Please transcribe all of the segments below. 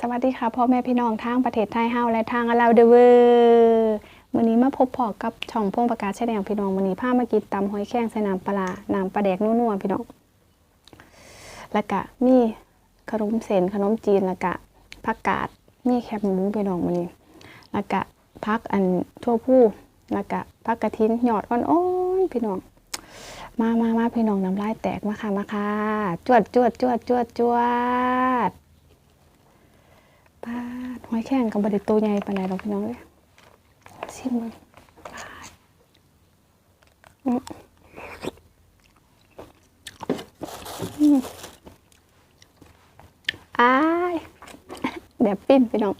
สวัสดีค่ะพ่อแม่พี่น้องทางประเทศไทยเฮาและทางอลาวเดเวอร์มื้อนี้มาพบพอกับช่องพงประกาศแชแนลพี่น้องมื้อนี้พามากินตำหอยแครงใส่น้ำปลาร้าน้ำปลาแดกนัวๆพี่น้องแล้วก็มีขนมเส้นขนมจีนแล้วก็ผักกาดมีแคบหมูพี่น้องมื้อนี้แล้วก็ผักอันทั่วผู้แล้วก็ผักกระถินหยอดอ่อนๆพี่น้อง มามามาพี่น้องน้ำลายแตกมาค่ะมาค่ะจวดจวดจวดจวดจวดปาดหอยแข้งกับบดิตัวใหญ่ปานใดหรอพี่น้องเลยชิมเลยปาดอืมอืมอ้ายแบบปิ้นพี่น้อง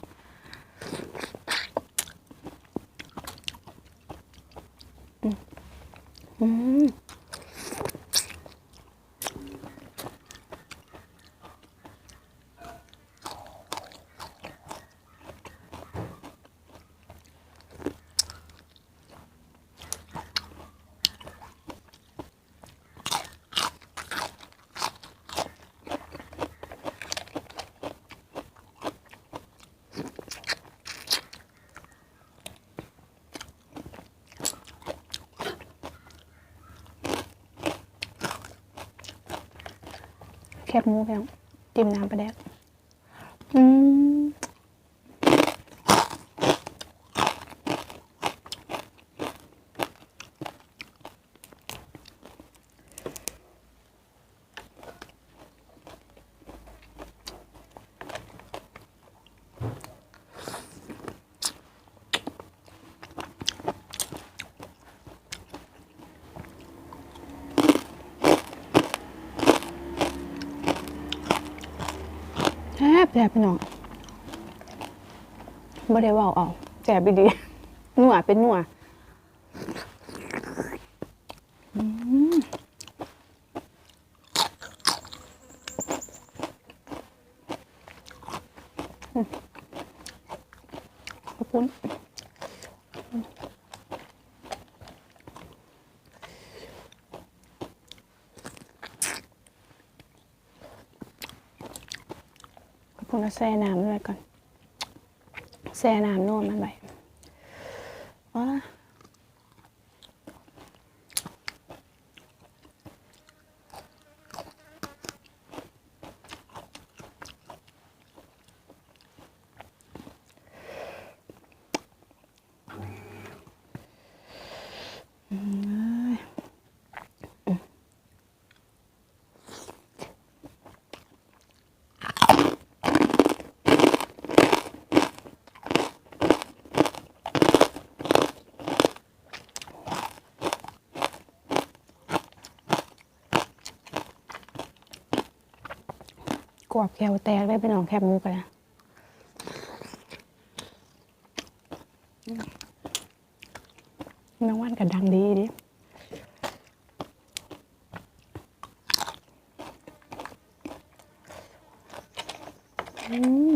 บหมูเพียงจิ้มน้ำปลาแดกอืม บแซ่บพี่น้องไม่ได้ว่าออกแซ่บดีหนัวเป็นหนัวอืมขอบคุณ คุณแล้วแช่น้ำด้วยก่อนแช่น้ำนวดมันไป กรอบแควแตกได้เป็นหนองแคบหมูกันนะน้องว่านกับดังดีดิอืม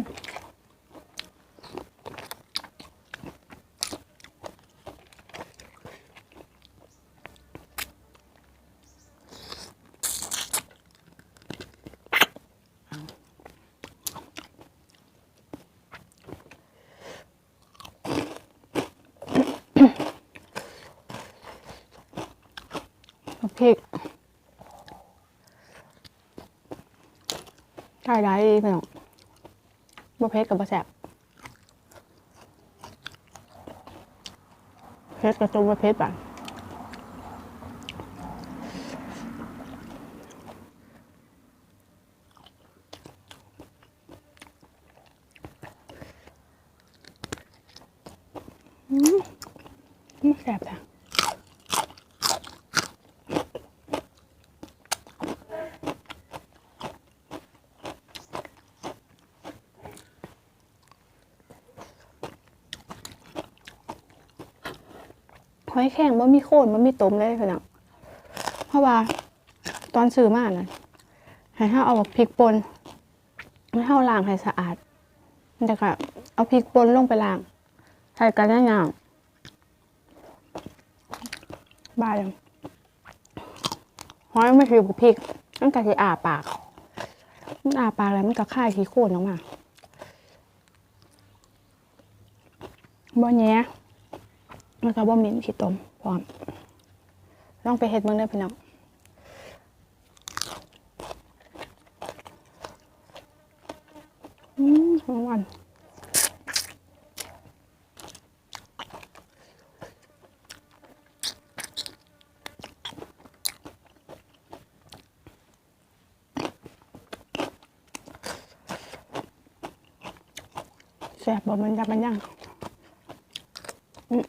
พริกได้ได้พี่น้องบะเพ็ดกับบะแสบเพ็ดกับจมบะเพ็ดป่ะอืมไม่แสบจ้ะ ห อยแข็งมันมีโคนมันมีต้มเลยพี่น้องเพราะว่าตอนซื้อมาน่ะให้เฮาเอาพริกป่นให้เฮาล้างให้สะอาดแล้วก็เอาพริกป่นลงไปล้างใส่กันง่ายๆบายยังหอยไม่ถือบุกพริกมันก็สิอาปากมันอาปากแล้วมันก็ค่ายขี้โคนออกมาบ่แย่ มันก็บ่เหม็นขี้ตมพร้อมลองไปเฮ็ดมึงเด้อพี่น้องอืมหอมหวานแซ่บบ่มันยับมันยังอืม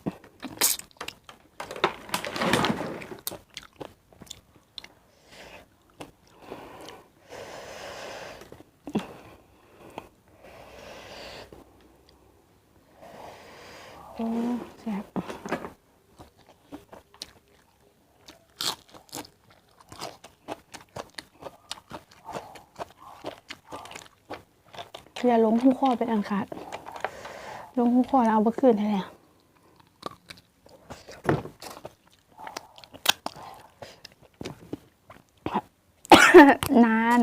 โอ้แซ่บ อย่าล้มหูคอเป็นอันขาดลงหูคอแล้วเอาไปคืนให้แลยนาน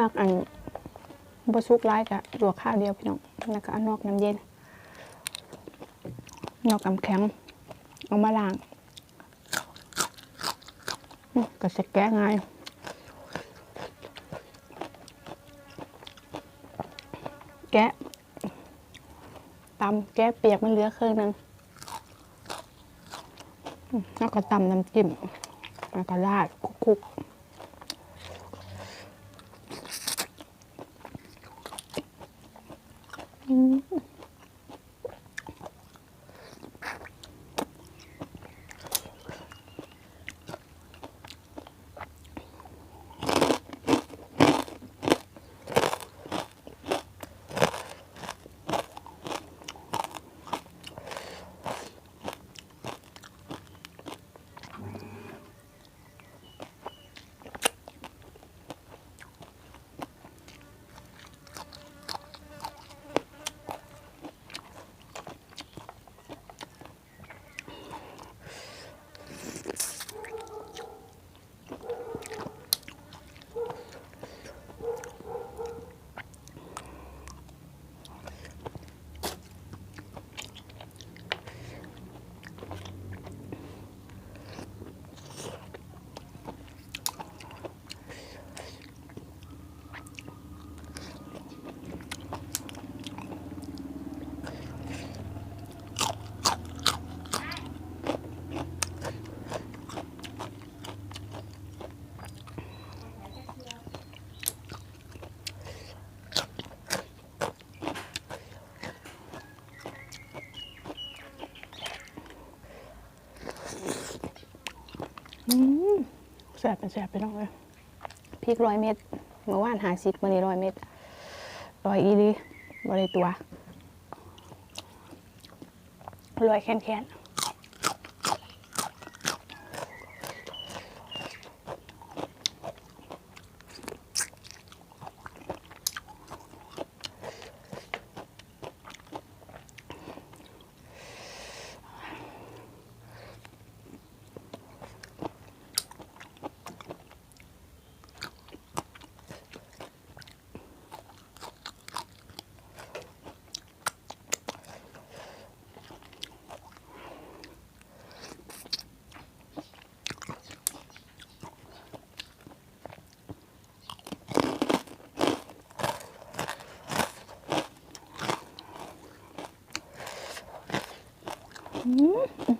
มักอันบะซุกร้ายกะลวกข้าวเดียวพี่น้องแล้วก็อันนอกน้ำเย็นนอกน้ำแข็งเอามาล้างอื้อก็จะแก้ง่ายแกะตำแกะเปียกมันเหลือเครื่องนึงแล้วก็ตำน้ำจิ้มแล้วก็ราดคุกๆ 嗯 แสบเป็นแสบไปน้องเลยพริกร้อยเม็ดเมื่อวานหาซิบวันนี้ร้อยเม็ดร้อยอีลีบริตัวร้อยแค้นแค้น Mm -hmm.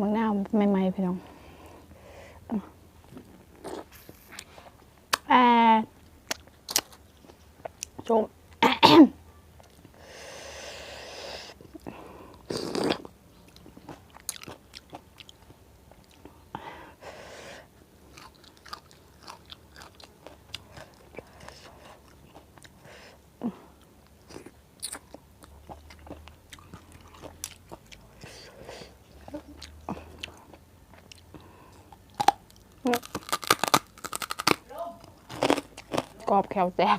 บางหน้าใหม่ๆพี่น้องแอร์ชม กรอบแขวแตก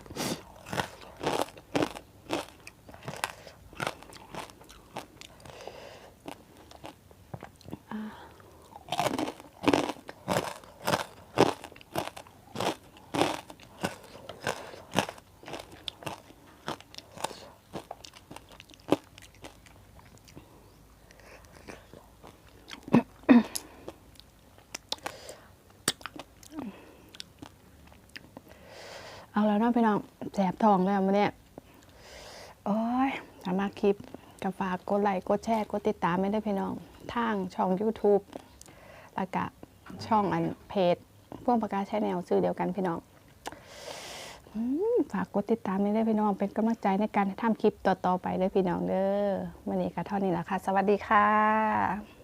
แล้วเนาะพี่น้องแสบท้องแล้วมื้อเนี้ยโอ้ยสามารถคลิปกับฝากกดไลค์กดแชร์กดติดตามไม่ได้พี่น้องทางช่อง YouTube แล้วก็ช่องอันเพจพวกประกาศแชแนลชื่อเดียวกันพี่น้องฝากกดติดตามไม่ได้พี่น้องเป็นกำลังใจในการทำคลิปต่อๆไปเด้อพี่น้องเด้อวันนี้ก็เท่านี้แหละค่ะ สวัสดีค่ะ